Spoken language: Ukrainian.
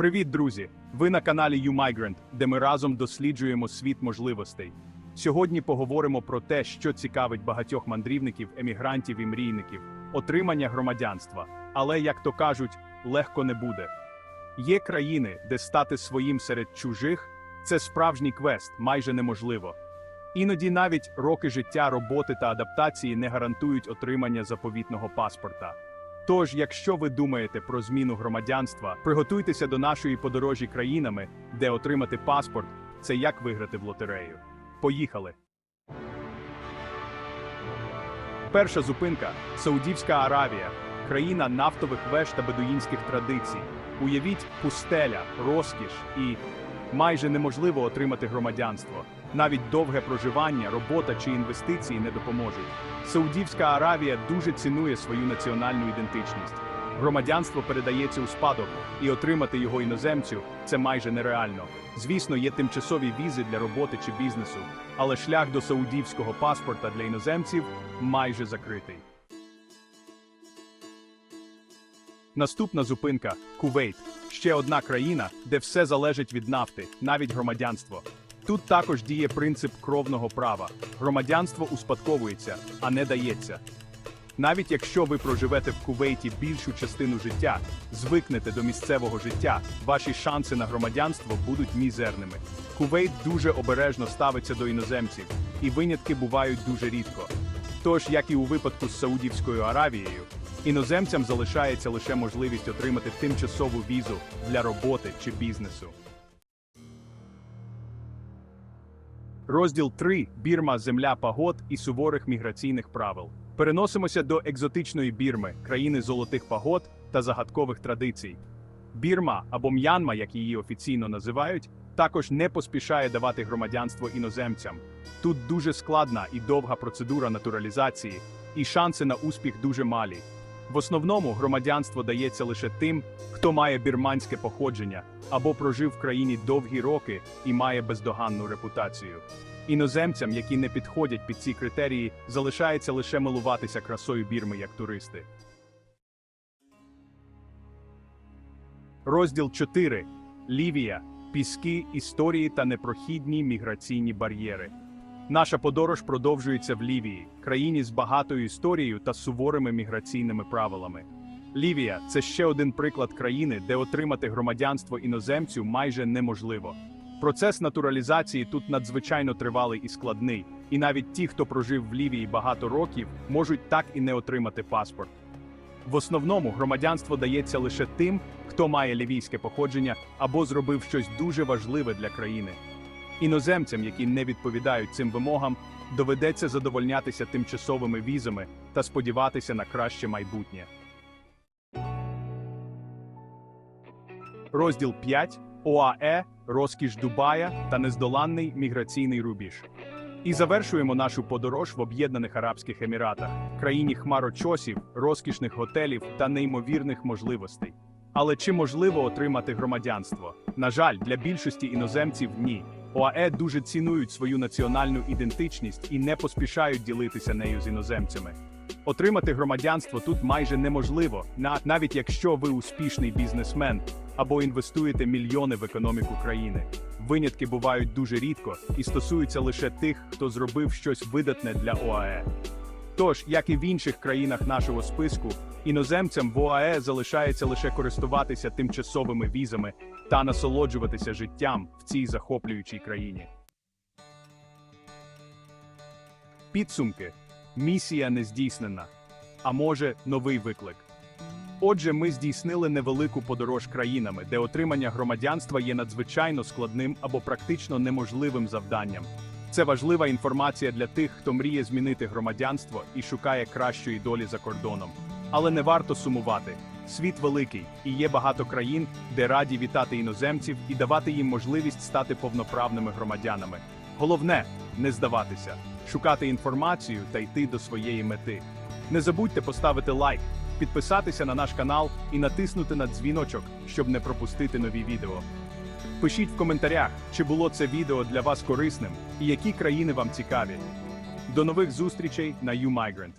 Привіт, друзі! Ви на каналі YouMigrant, де ми разом досліджуємо світ можливостей. Сьогодні поговоримо про те, що цікавить багатьох мандрівників, емігрантів і мрійників отримання громадянства. Але, як то кажуть, легко не буде. Є країни, де стати своїм серед чужих це справжній квест, майже неможливо. Іноді навіть роки життя, роботи та адаптації не гарантують отримання заповітного паспорта. Тож, якщо ви думаєте про зміну громадянства, приготуйтеся до нашої подорожі країнами, де отримати паспорт це як виграти в лотерею. Поїхали! Перша зупинка Саудівська Аравія, країна нафтових веж та бедуїнських традицій. Уявіть пустеля, розкіш і майже неможливо отримати громадянство. Навіть довге проживання, робота чи інвестиції не допоможуть. Саудівська Аравія дуже цінує свою національну ідентичність. Громадянство передається у спадок, і отримати його іноземцю це майже нереально. Звісно, є тимчасові візи для роботи чи бізнесу, але шлях до саудівського паспорта для іноземців майже закритий. Наступна зупинка Кувейт. Ще одна країна, де все залежить від нафти, навіть громадянство. Тут також діє принцип кровного права. Громадянство успадковується, а не дається. Навіть якщо ви проживете в Кувейті більшу частину життя, звикнете до місцевого життя, ваші шанси на громадянство будуть мізерними. Кувейт дуже обережно ставиться до іноземців, і винятки бувають дуже рідко. Тож, як і у випадку з Саудівською Аравією, іноземцям залишається лише можливість отримати тимчасову візу для роботи чи бізнесу. Розділ 3. Бірма, земля пагод і суворих міграційних правил. Переносимося до екзотичної Бірми, країни золотих пагод та загадкових традицій. Бірма або М'янма, як її офіційно називають, також не поспішає давати громадянство іноземцям. Тут дуже складна і довга процедура натуралізації, і шанси на успіх дуже малі. В основному громадянство дається лише тим, хто має бірманське походження або прожив в країні довгі роки і має бездоганну репутацію. Іноземцям, які не підходять під ці критерії, залишається лише милуватися красою бірми як туристи. Розділ 4. Лівія. Піски, історії та непрохідні міграційні бар'єри. Наша подорож продовжується в Лівії, країні з багатою історією та суворими міграційними правилами. Лівія це ще один приклад країни, де отримати громадянство іноземцю майже неможливо. Процес натуралізації тут надзвичайно тривалий і складний, і навіть ті, хто прожив в Лівії багато років, можуть так і не отримати паспорт. В основному громадянство дається лише тим, хто має лівійське походження або зробив щось дуже важливе для країни. Іноземцям, які не відповідають цим вимогам, доведеться задовольнятися тимчасовими візами та сподіватися на краще майбутнє. Розділ 5. ОАЕ, розкіш Дубая та нездоланний міграційний рубіж. І завершуємо нашу подорож в Об'єднаних Арабських Еміратах, країні хмарочосів, розкішних готелів та неймовірних можливостей. Але чи можливо отримати громадянство? На жаль, для більшості іноземців ні. ОАЕ дуже цінують свою національну ідентичність і не поспішають ділитися нею з іноземцями. Отримати громадянство тут майже неможливо, на- навіть якщо ви успішний бізнесмен або інвестуєте мільйони в економіку країни. Винятки бувають дуже рідко і стосуються лише тих, хто зробив щось видатне для ОАЕ. Тож, як і в інших країнах нашого списку, іноземцям в ОАЕ залишається лише користуватися тимчасовими візами та насолоджуватися життям в цій захоплюючій країні. Підсумки. Місія не здійснена. А може, новий виклик. Отже, ми здійснили невелику подорож країнами, де отримання громадянства є надзвичайно складним або практично неможливим завданням. Це важлива інформація для тих, хто мріє змінити громадянство і шукає кращої долі за кордоном. Але не варто сумувати. Світ великий, і є багато країн, де раді вітати іноземців і давати їм можливість стати повноправними громадянами. Головне не здаватися, шукати інформацію та йти до своєї мети. Не забудьте поставити лайк, підписатися на наш канал і натиснути на дзвіночок, щоб не пропустити нові відео. Пишіть в коментарях, чи було це відео для вас корисним і які країни вам цікаві. До нових зустрічей на YouMigrant.